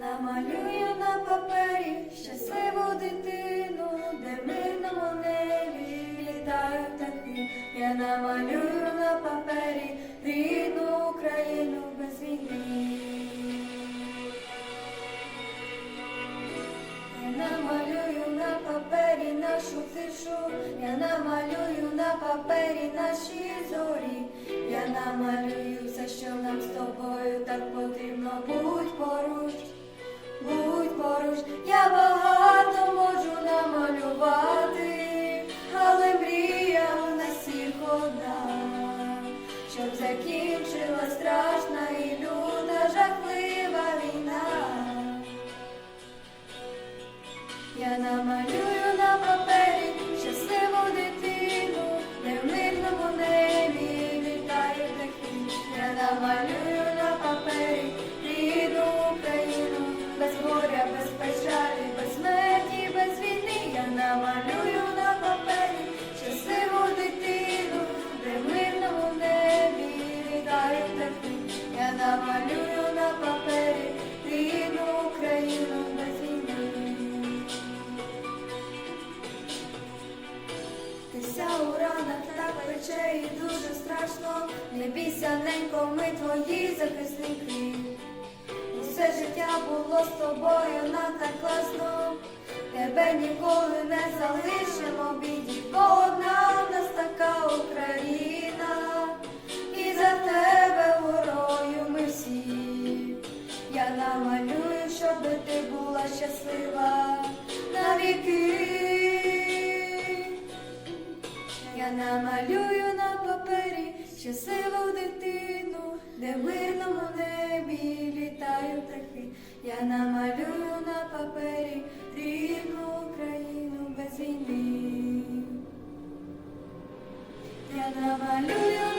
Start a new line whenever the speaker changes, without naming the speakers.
намалюю на папері щасливу дитину, де мирному небі літають птахи. Я намалюю на папері рідну Україну без війни. Я намалюю на папері нашу тишу, я намалюю на папері наші зорі, я намалюю все, що нам з тобою так потрібно. Поруч, будь я багато можу намалювати, але мрія у нас всіх одна, щоб закінчилась страшна і люта Я намалюю на папері рідну Україну без війни. Ти вся у ранах так пече дуже страшно. Не бійся, ненько, ми твої захисники. Усе життя було з тобою нам так класно. Тебе ніколи не залишимо біді, бо одна в нас така Україна, я намалюю, щоб ти була щаслива навіки. Я намалюю на папері щасливу дитину, де в мирному небі літають птахи. Я намалюю на папері рідну Україну без війни. Я намалюю.